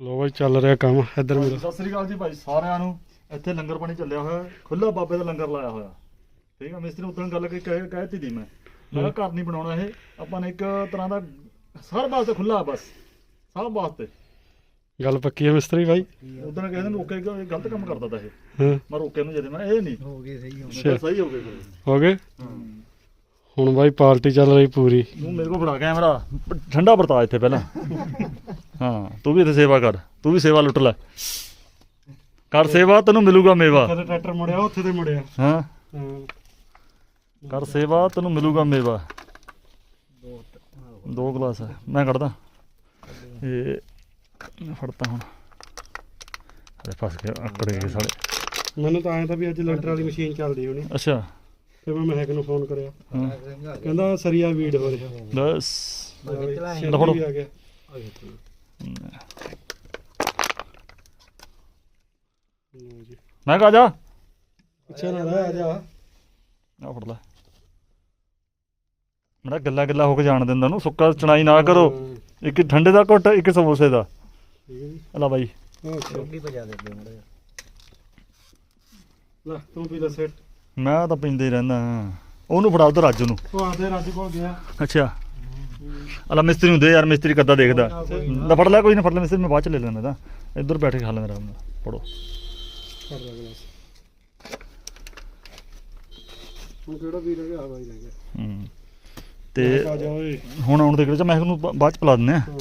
ਲੋ ਬਾਈ ਚੱਲ ਰਿਹਾ ਕੰਮ ਇੱਧਰ ਮੇਰਾ। ਸਤਿ ਸ੍ਰੀ ਅਕਾਲ ਜੀ ਭਾਈ ਸਾਰਿਆਂ ਨੂੰ। ਇੱਥੇ ਲੰਗਰ ਪਾਣੀ ਚੱਲਿਆ ਹੋਇਆ ਖੁੱਲਾ ਬਾਬੇ ਦਾ ਲੰਗਰ ਲਾਇਆ ਹੋਇਆ। ਠੀਕ ਆ ਮਿਸਤਰੀ ਉਦੋਂ ਗੱਲ ਕਿ ਕਹਿ ਕਹਿਤੀ ਦੀ ਮੈਂ। ਮੈਂ ਘਰ ਨਹੀਂ ਬਣਾਉਣਾ ਇਹ ਆਪਾਂ ਨੇ ਇੱਕ ਤਰ੍ਹਾਂ ਦਾ ਸਰ ਵਾਸਤੇ ਖੁੱਲਾ ਬਸ ਸਭ ਵਾਸਤੇ। ਗੱਲ ਪੱਕੀ ਹੈ ਮਿਸਤਰੀ ਬਾਈ? ਉਦੋਂ ਕਹਿੰਦੇ ਨੂੰ ਰੋਕੇ ਇਹ ਗਲਤ ਕੰਮ ਕਰਦਾ ਤਾ ਇਹ। ਮੈਂ ਰੋਕੇ ਨੂੰ ਜਦੇ ਮੈਂ ਇਹ ਨਹੀਂ। ਹੋ ਗਏ ਸਹੀ ਹੋ ਕਿਹਾ ਸਹੀ ਹੋ ਗਏ ਹੋ ਗਏ? ਹਾਂ। ਹੁਣ ਬਾਈ ਪਾਰਟੀ ਚੱਲ ਰਹੀ ਪੂਰੀ। ਤੂੰ ਮੇਰੇ ਕੋਲ ਫੜਾ ਕੈਮਰਾ। ਠੰਡਾ ਵਰਤਾ ਇੱਥੇ ਪਹਿਲਾਂ। ਹਾਂ ਤੂੰ ਵੀ ਇੱਥੇ ਸੇਵਾ ਕਰ। ਤੂੰ ਵੀ ਸੇਵਾ ਲੁੱਟ ਲੈ। ਕਰ ਸੇਵਾ ਤੈਨੂੰ ਮਿਲੂਗਾ ਮੇਵਾ। ਕਦੇ ਟਰੈਕਟਰ ਮੁੜਿਆ ਉੱਥੇ ਤੇ ਮੁੜਿਆ। ਹਾਂ। ਕਰ ਸੇਵਾ ਤੈਨੂੰ ਮਿਲੂਗਾ ਮੇਵਾ। ਦੋ ਗਲਾਸ ਮੈਂ ਕੱਢਦਾ। ਇਹ ਮੈਂ ਫੜਤਾ ਹੁਣ। ਅਰੇ ਫਸ ਗਿਆ ਆਕੜੇ ਗਏ ਸਾਲੇ। ਮੈਨੂੰ ਤਾਂ ਐਂ ਤਾਂ ਵੀ ਅੱਜ ਲੈਂਟਰ ਵਾਲੀ ਮਸ਼ੀਨ ਚੱਲਦੀ ਹੋਣੀ। ਅੱਛਾ। ਫਿਰ ਮੈਂ ਮਹਿਕ ਨੂੰ ਫੋਨ ਕਰਿਆ। ਕਹਿੰਦਾ ਸਰੀਆ ਵੀਡ ਹੋ ਰਿਹਾ। ਬਸ। ਛੇਤੀ ਲਓ ਫੜੋ। ਵੀ ਆ ਗਿਆ। ਲਓ ਜੀ। ਮੈਂ ਕਹਾ ਜਾ। ਪਿੱਛੇ ਨਾ ਰਹਿ ਆ ਜਾ। ਆ ਫੜ ਲੈ। ਮੇਰਾ ਗੱਲਾ ਗੱਲਾ ਹੋ ਕੇ ਜਾਣ ਦਿੰਦਾ ਨੂੰ ਸੁੱਕਾ ਚਣਾਈ ਨਾ ਕਰੋ। ਇੱਕ ਠੰਡੇ ਦਾ ਘੁੱਟ ਇੱਕ ਸਮੋਸੇ ਦਾ। ਠੀਕ ਹੈ ਜੀ। ਅਲਾ ਬਾਈ। ਅੱਛਾ ਰੋਟੀ ਭਜਾ ਦੇ ਦੇ ਮੜਾ ਲੈ ਤੂੰ ਪੀ ਲੈ ਸੈਟ। ਮੈਂ ਤਾਂ ਪੀਂਦੇ ਰਹਿੰਦਾ ਉਹਨੂੰ ਫੜਾ ਉਧਰ ਰਾਜੂ ਨੂੰ। ਉਹ ਆਦੇ ਰਾਜੂ ਕੋਲ ਗਿਆ। ਅੱਛਾ। ਅਲਾ ਮਿਸਤਰੀ ਨੂੰ ਦੇ ਯਾਰ ਮਿਸਤਰੀ ਕੱਦਾ ਦੇਖਦਾ। ਨਾ ਫੜ ਲੈ ਕੋਈ ਨਾ ਫੜ ਲੈ ਮਿਸਤਰੀ ਮੈਂ ਬਾਅਦ ਚ ਲੈ ਲੈਣਾ ਤਾਂ ਇੱਧਰ ਬੈਠ ਕੇ ਖਾ ਲੈਂਦਾ ਆਰਾਮ ਨਾਲ। ਪੜੋ ਕਰ ਲੈ ਗਲਾਸ ਹੁਣ ਕਿਹੜਾ ਵੀਰ ਹੈਗਾ? ਆ ਬਾਈ ਰਹਿ ਗਿਆ ਹੂੰ। ਤੇ ਹੁਣ ਆਉਣ ਦੇ ਕਿਹੜੇ ਚ ਮੈਂ ਨੂੰ ਬਾਅਦ ਚ ਪਿਲਾ ਦਿੰਦੇ ਆ। ਹਾਂ।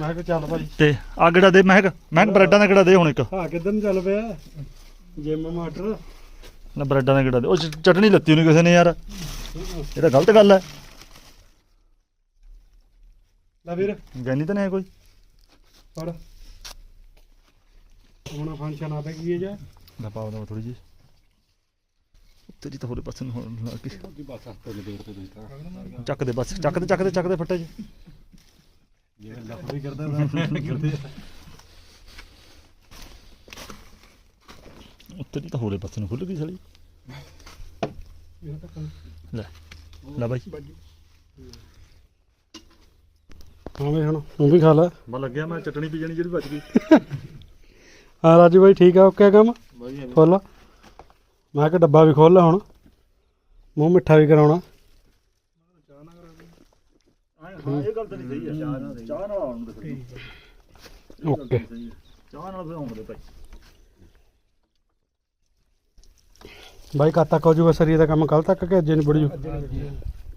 ਮੈਂ ਕਿਹਾ ਚੱਲ ਭਾਈ ਤੇ ਆ ਕਿਹੜਾ ਦੇ? ਮਹਿਕ ਮਹਿਕ ਬ੍ਰੈਡਾਂ ਦਾ ਕਿਹੜਾ ਦੇ ਹੁਣ ਇੱਕ? ਹਾਂ ਕਿੱਧਰ ਨੂੰ ਚੱਲ ਪਿਆ? ਜਿਮ ਮਾਟਰ ਨਾ ਬ੍ਰੈਡਾਂ ਦਾ ਕਿਹੜਾ ਦੇ। ਉਹ ਚ- ਚਟਣੀ ਲੱਤੀ ਉਹਨੇ ਕਿਸੇ ਨੇ ਯਾਰ। ਇਹ ਤਾਂ ਗਲਤ ਗੱਲ ਹੈ। ਲੈ ਵੀਰ। ਗੈਨੀ ਤਾਂ ਨਹੀਂ ਹੈ ਕੋਈ। ਫੜ। ਹੁਣ ਫੰਕਸ਼ਨ ਆ ਕੀ ਹੈ ਜਾ? ਪਾਉ ਦਾ ਥੋੜੀ ਜੀ ਤੇਰੀ ਤਾਂ ਹੋਰੇ ਪਾਸੇ ਨੂੰ ਹੋਣ ਲੱਗ ਗਈ ਚੱਕ ਦੇ ਬਸ ਚੱਕ ਦੇ ਚੱਕ ਦੇ ਚੱਕ ਦੇ ਫੱਟੇ ਜੀ ਵੀ ਕਰਦਾ ਤੇਰੀ ਤਾਂ ਹੋਰੇ ਪਾਸੇ ਨੂੰ ਖੁੱਲ ਗਈ ਸਾਲੀ। ਲੈ ਲੈ ਬਾਈ। ਹਾਂ ਹੁਣ ਤੂੰ ਵੀ ਖਾ ਲੈ। ਮੈਂ ਲੱਗਿਆ ਮੈਂ ਚਟਣੀ ਪੀ ਜਾਣੀ ਜਿਹੜੀ ਬਚ ਗਈ। ਹਾਂ ਰਾਜੂ ਭਾਈ ਠੀਕ ਆ ਓਕੇ ਕੰਮ? ਖੋਲ ਮੈਂ ਕਿ ਡੱਬਾ ਵੀ ਖੋਲ ਲੈ ਹੁਣ। ਮੂੰਹ ਮਿੱਠਾ ਵੀ ਕਰਾਉਣਾ। ਹਾਂ ਇਹ ਗੱਲ ਤਾਂ ਨਹੀਂ ਸਹੀ ਹੈ ਚਾਹ ਨਾਲ ਆਉਣ ਦੇ ਓਕੇ। ਚਾਹ ਨਾਲ ਆਉਣ ਦੇ ਭਾਈ। ਬਾਈ ਕਦ ਤੱਕ ਹੋ ਜੂਗਾ ਸਰੀਏ ਦਾ ਕੰਮ ਕੱਲ ਤੱਕ ਕਿ ਅੱਜ ਨਿਬੜ ਜੂ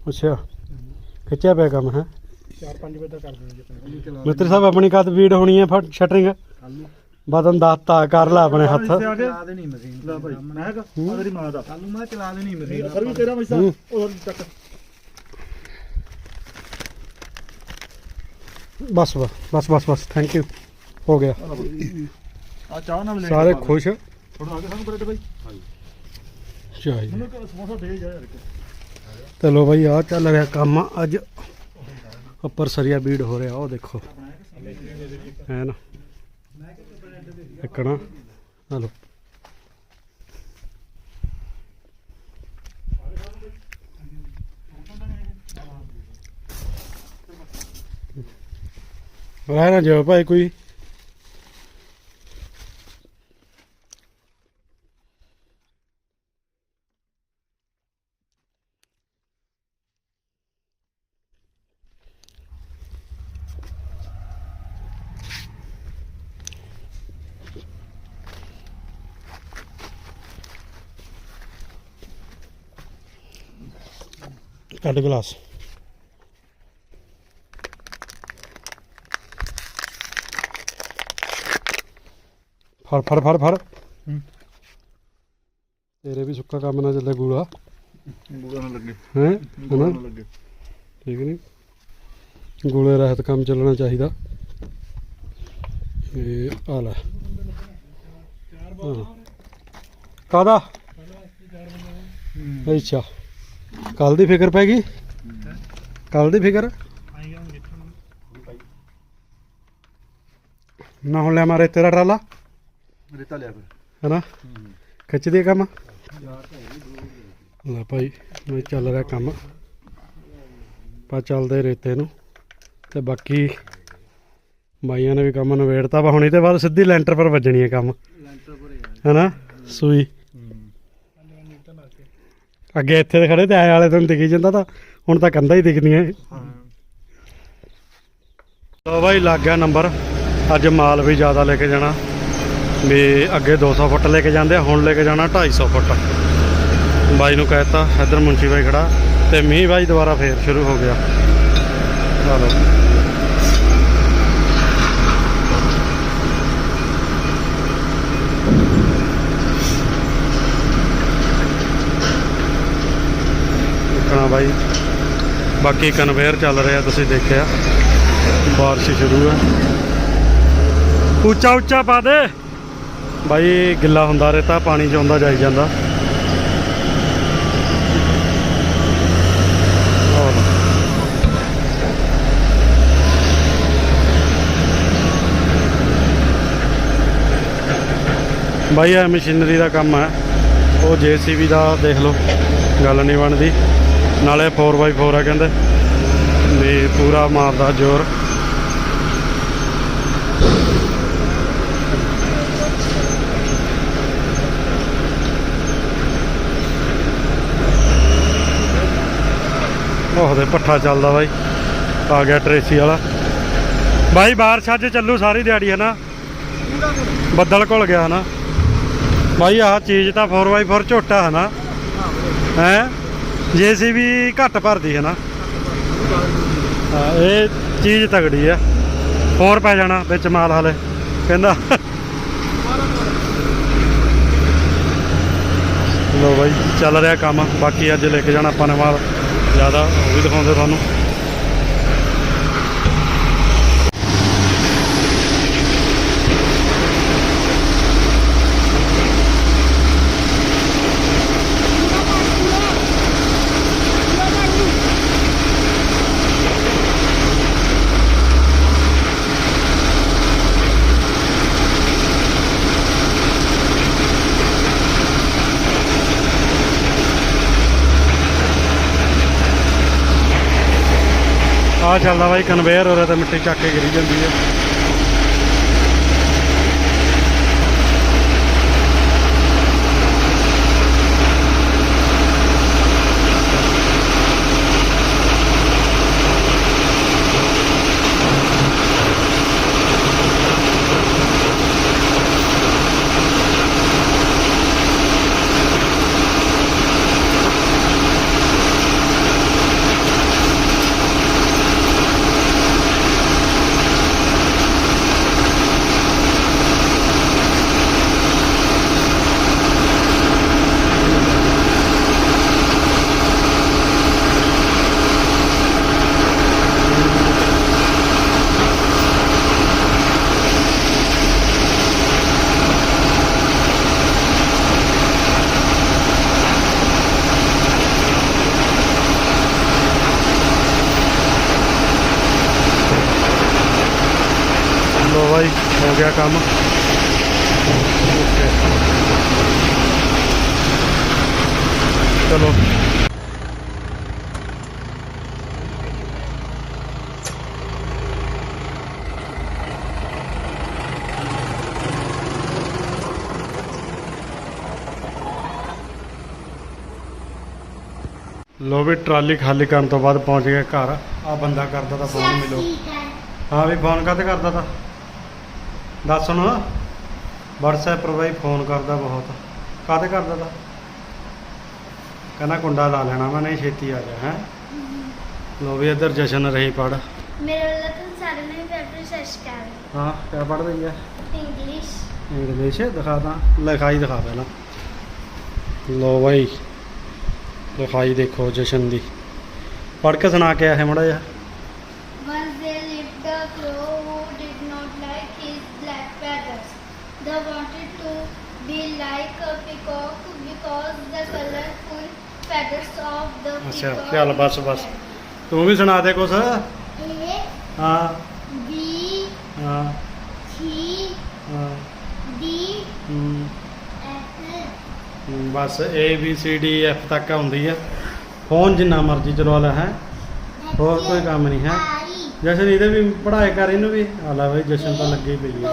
ਅੱਛਾ। ਖਿੱਚਿਆ ਪਿਆ ਕੰਮ ਹੈ? 4-5 ਵਜੇ ਤੱਕ ਕਰ ਦੇਣਗੇ ਮਿੱਤਰ ਸਾਹਿਬ ਆਪਣੀ ਕਦ ਵੀਡ ਹੋਣੀ ਹੈ ਫਟ ਸ਼ਟਰਿੰਗ ਬਦਨ ਦਾਤਾ ਕਰ ਲੈ ਆਪਣੇ ਹੱਥ। ਚਲਾ ਦੇਣੀ ਮਸ਼ੀਨ। ਲੈ ਭਾਈ ਮੈਂ ਕਹਾ ਤੇਰੀ ਮਾਂ ਦਾ। ਕੱਲ ਨੂੰ ਮੈਂ ਚਲਾ ਦੇਣੀ ਮਸ਼ੀਨ ਸਰ ਵੀ ਤੇਰਾ ਮੈਸਾ ਹੂੰ। ਉਹ ਚੱਕ ਬਸ ਬਸ ਬਸ ਬਸ ਬਸ ਥੈਂਕ ਯੂ ਹੋ ਗਿਆ। ਆ ਚਾਹ ਨਾਲ ਸਾਰੇ। ਖੁਸ਼। ਥੋੜਾ ਆ ਕੇ ਸਾਨੂੰ ਬ੍ਰੈਡ ਭਾਈ ਚਾਹੀਏ। ਜਾ ਚਲੋ ਭਾਈ ਆ ਚੱਲ ਰਿਹਾ ਕੰਮ। ਅੱਜ ਉੱਪਰ ਸਰੀਆ ਬੀੜ ਹੋ ਰਿਹਾ ਉਹ ਦੇਖੋ। ਹੈ ਨਾ? ਇੱਕਣਾ। ਹਲੋ ਰਹਿ ਨਾ ਜਾਓ ਭਾਈ ਕੋਈ। ਕੱਢ ਗਲਾਸ। ਫੜ ਫੜ ਫੜ ਫੜ। ਤੇਰੇ ਵੀ ਸੁੱਕਾ ਕੰਮ ਨਾ ਚੱਲੇ ਗੂੜਾ। ਬੁਗਾ ਨਾ ਲੱਗੇ। ਹੈ? ਨਾ ਲੱਗੇ। ਠੀਕ ਨਹੀਂ ਗੂਲੇ ਰਹਿਤ ਕੰਮ ਚੱਲਣਾ ਚਾਹੀਦਾ। ਇਹ ਆ ਲੈ। ਕਾਦਾ ਅੱਛਾ। ਕੱਲ ਦੀ ਫਿਕਰ ਪੈ ਗਈ? ਕੱਲ ਦੀ ਫਿਕਰ? ਨਾ ਹੁਣ ਲੈ ਮਾਰੇ ਤੇਰਾ ਟਰਾਲਾ। ਰੇਤਾ ਲਿਆ ਫਿਰ। ਹੈਨਾ? ਖਿੱਚ ਦੇ ਕੰਮ? ਲੈ ਭਾਈ ਮੈਂ ਚੱਲ ਰਿਹਾ ਕੰਮ। ਪਾ ਚੱਲਦੇ ਰੇਤੇ ਨੂੰ। ਤੇ ਬਾਕੀ ਬਾਈਆਂ ਨੇ ਵੀ ਕੰਮ ਨਵੇੜਤਾ ਵਾ। ਹੁਣ ਇਹਦੇ ਬਾਅਦ ਸਿੱਧੀ ਲੈਂਟਰ ਪਰ ਵੱਜਣੀ ਹੈ ਕੰਮ। ਲੈਂਟਰ ਆ। ਹੈਨਾ? ਸੂਈ। ਅੱਗੇ ਇੱਥੇ ਤੇ ਖੜੇ ਤੇ ਆਏ ਵਾਲੇ ਤੁਹਾਨੂੰ ਦਿਖੀ ਜਾਂਦਾ ਤਾਂ, ਹੁਣ ਤਾਂ ਕੰਧਾਂ ਹੀ ਦਿਖਦੀਆਂ ਹਾਂ ਲੋ ਬਾਈ, ਲੱਗ ਗਿਆ ਨੰਬਰ। ਅੱਜ ਮਾਲ ਵੀ ਜ਼ਿਆਦਾ ਲੈ ਕੇ ਜਾਣਾ। ਵੀ ਅੱਗੇ 200 ਫੁੱਟ ਲੈ ਕੇ ਜਾਂਦੇ ਆ, ਹੁਣ ਲੈ ਕੇ ਜਾਣਾ 250 ਫੁੱਟ। ਬਾਈ ਨੂੰ ਕਹਿਤਾ, ਇੱਧਰ ਮੁੰਸ਼ੀ ਬਾਈ ਖੜਾ। ਤੇ ਮੀਂਹ ਬਾਈ ਦੁਬਾਰਾ ਫੇਰ ਸ਼ੁਰੂ ਹੋ ਗਿਆ। ਚਲੋ। ਬਾਈ। ਬਾਕੀ ਕਨਵੇਅਰ ਚੱਲ ਰਿਹਾ, ਤੁਸੀਂ ਦੇਖਿਆ। ਬਾਰਿਸ਼ ਸ਼ੁਰੂ ਹੈ। ਉੱਚਾ ਉੱਚਾ ਪਾ ਦੇ। ਬਾਈ, ਗਿੱਲਾ ਹੁੰਦਾ ਰੇਤਾ ਪਾਣੀ ਚ ਆਉਂਦਾ ਜਾਈ ਜਾਂਦਾ। ਬਾਈ, ਇਹ ਮਸ਼ੀਨਰੀ ਦਾ ਕੰਮ ਹੈ। ਉਹ ਜੀਸੀਬੀ ਦਾ ਦੇਖ ਲਓ। ਗੱਲ ਨਹੀਂ ਬਣਦੀ। ਨਾਲੇ 4x4 ਆ ਕਹਿੰਦੇ। ਵੀ ਪੂਰਾ ਮਾਰਦਾ ਜ਼ੋਰ। ਉਹ ਦੇ ਪੱਠਾ ਚੱਲਦਾ ਬਾਈ। ਆ ਗਿਆ ਟਰੇਸੀ ਵਾਲਾ। ਬਾਈ ਬਾਰਿਸ਼ ਅੱਜ ਚੱਲੂ ਸਾਰੀ ਦਿਹਾੜੀ ਹੈ ਨਾ ਬੱਦਲ ਘੁਲ ਗਿਆ ਹੈ ਨਾ ਬਾਈ ਆਹ ਚੀਜ਼ ਤਾਂ 4x4 ਝੋਟਾ ਹੈ ਨਾ ਹੈ? ਜੀਸੀਬੀ ਘੱਟ ਭਰਦੀ ਹੈ ਨਾ। ਹਾਂ, ਇਹ ਚੀਜ਼ ਤਗੜੀ ਆ ਹੋਰ ਪੈ ਜਾਣਾ ਵਿੱਚ ਮਾਲ ਹਲੇ। ਕਹਿੰਦਾ ਲੋ ਬਾਈ ਚੱਲ ਰਿਹਾ ਕੰਮ। ਬਾਕੀ ਅੱਜ ਲੈ ਕੇ ਜਾਣਾ ਆਪਾਂ ਨੇ ਮਾਲ। ਜ਼ਿਆਦਾ ਉਹ ਵੀ ਦਿਖਾਉਂਦੇ ਤੁਹਾਨੂੰ। ਆ ਚੱਲਦਾ ਬਾਈ ਕਨਵੇਅਰ ਉਰੇ ਤੇ ਮਿੱਟੀ ਚੱਕ ਕੇ ਗਿਰੀ ਜਾਂਦੀ ਹੈ ਲੋ ਬਾਈ ਹੋ ਗਿਆ ਕੰਮ। ਚਲੋ। ਲੋ ਵੀ ਟਰਾਲੀ ਖਾਲੀ ਕਰਨ ਤੋਂ ਬਾਅਦ ਪਹੁੰਚ ਗਏ ਘਰ। ਆ ਬੰਦਾ ਕਰਦਾ ਤਾਂ ਫੋਨ ਮਿਲੋ। ਹਾਂ ਵੀ ਫੋਨ ਕਾਤੇ ਕਰਦਾ ਤਾ? ਦੱਸ ਹੁਣ। WhatsApp ਪਰ ਬਾਈ ਫੋਨ ਕਰਦਾ ਬਹੁਤ। ਕਾਤੇ ਕਰਦਾ ਤਾ? ਕਹਿੰਦਾ ਕੁੰਡਾ ਲਾ ਲੈਣਾ ਮੈਂ ਨਹੀਂ ਛੇਤੀ ਆ ਜਾ ਹੈ। ਲੋ ਵੀ ਇੱਧਰ ਜਸ਼ਨ ਰਹੀ ਪੜ ਮੇਰੇ ਵੱਲੋਂ ਤਾਂ ਸਾਰੇ ਨੇ ਪੇਪਰ ਸਰਚ ਕਰ ਹਾਂ ਕਿਆ ਪੜ ਰਹੀ ਹੈ ਇੰਗਲਿਸ਼ ਇੰਗਲਿਸ਼ ਦਿਖਾ ਦਾਂ। ਲਿਖਾਈ ਦਿਖਾ ਪਹਿਲਾਂ। ਲੋ ਬਾਈ ਲਿਖਾਈ ਦੇਖੋ ਜਸ਼ਨ ਦੀ। ਪੜ ਕੇ ਸੁਣਾ ਕੇ ਆਇਆ ਮੜਾ ਜਾ Once there lived a crow like his black feathers. They wanted to be like a peacock because the colorful feathers of the ਅੱਛਾ peacock ਚੱਲ ਬਸ ਬਸ ਤੂੰ ਵੀ ਸੁਣਾ ਦੇ ਕੁਛ A ਹਾਂ B ਹਾਂ C ਹਾਂ D hmm, F hmm, bus A B C D F ਤੱਕ ਆਉਂਦੀ ਹੈ ਫੋਨ ਜਿੰਨਾ ਮਰਜ਼ੀ ਚਲਵਾ ਲੈ ਹੈ ਹੋਰ ਕੋਈ ਕੰਮ ਨਹੀਂ ਹੈ ਜਸ਼ਨ ਇਹਦੇ ਵੀ ਪੜ੍ਹਾਈ ਕਰ ਇਹਨੂੰ ਵੀ? ਲੈ ਬਈ ਜਸ਼ਨ ਤਾਂ ਲੱਗੀ ਪਈ ਹੈ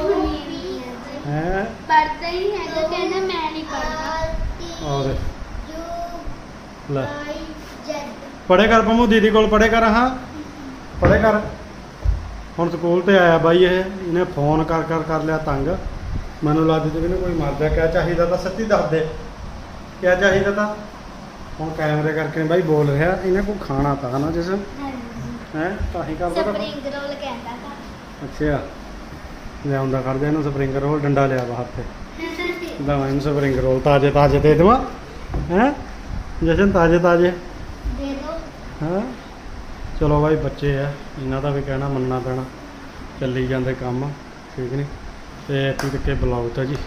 ਹੈ ਹੈ? ਪੜਦਾ ਹੀ ਹੈਗਾ ਕਹਿੰਦਾ ਮੈਂ ਨਹੀਂ ਪੜਦਾ ਔਰ ਲੈ। ਪੜੇ ਕਰ ਪੰਮੂ ਦੀਦੀ ਕੋਲ ਪੜੇ ਕਰ ਹਾਂ। ਪੜੇ ਕਰ। ਹੁਣ ਸਕੂਲ ਤੇ ਆਇਆ ਬਾਈ ਇਹ ਇਹਨੇ ਫੋਨ ਕਰ ਕਰ ਕਰ ਲਿਆ ਤੰਗ। ਮੈਨੂੰ ਲੱਗਦਾ ਤੇ ਇਹਨੂੰ ਕੋਈ ਮਰ ਜਾ ਕਿਆ ਚਾਹੀਦਾ ਤਾਂ ਸੱਚੀ ਦੱਸ ਦੇ। ਕਿਆ ਚਾਹੀਦਾ ਤਾਂ। ਹੁਣ ਕੈਮਰੇ ਕਰਕੇ ਬਾਈ ਬੋਲ ਰਿਹਾ ਇਹਨੇ ਕੋਈ ਖਾਣਾ ਤਾਂ ਨਾ ਜਿਸ ਹੈ? ਤਾਂ ਹੀ ਕਰਦਾ ਤਾਂ ਸਪਰਿੰਗ ਰੋਲ ਕਹਿੰਦਾ ਤਾਂ। ਅੱਛਾ। ਲਿਆਉਂਦਾ ਕਰਦੇ ਇਹਨੂੰ ਸਪਰਿੰਗ ਰੋਲ ਡੰਡਾ ਲਿਆ ਬਾਹਰ ਤੇ। ਦਵਾਂ ਇਹਨੂੰ ਸਪਰਿੰਗ ਰੋਲ ਤਾਜ਼ੇ ਤਾਜ਼ੇ ਦੇ ਦੇਵਾਂ? ਹੈ? ਜਸ਼ਨ ਤਾਜ਼ੇ ਤਾਜ਼ੇ। ਦੇ ਦੋ। ਹਾਂ? ਚਲੋ ਬਾਈ ਬੱਚੇ ਆ। ਇਹਨਾਂ ਦਾ ਵੀ ਕਹਿਣਾ ਮੰਨਣਾ ਪੈਣਾ। ਚੱਲੀ ਜਾਂਦੇ ਕੰਮ। ਠੀਕ ਨਹੀਂ ਤੇ ਇੱਥੇ ਤੱਕ ਬਲੌਗ ਤਾਂ ਜੀ।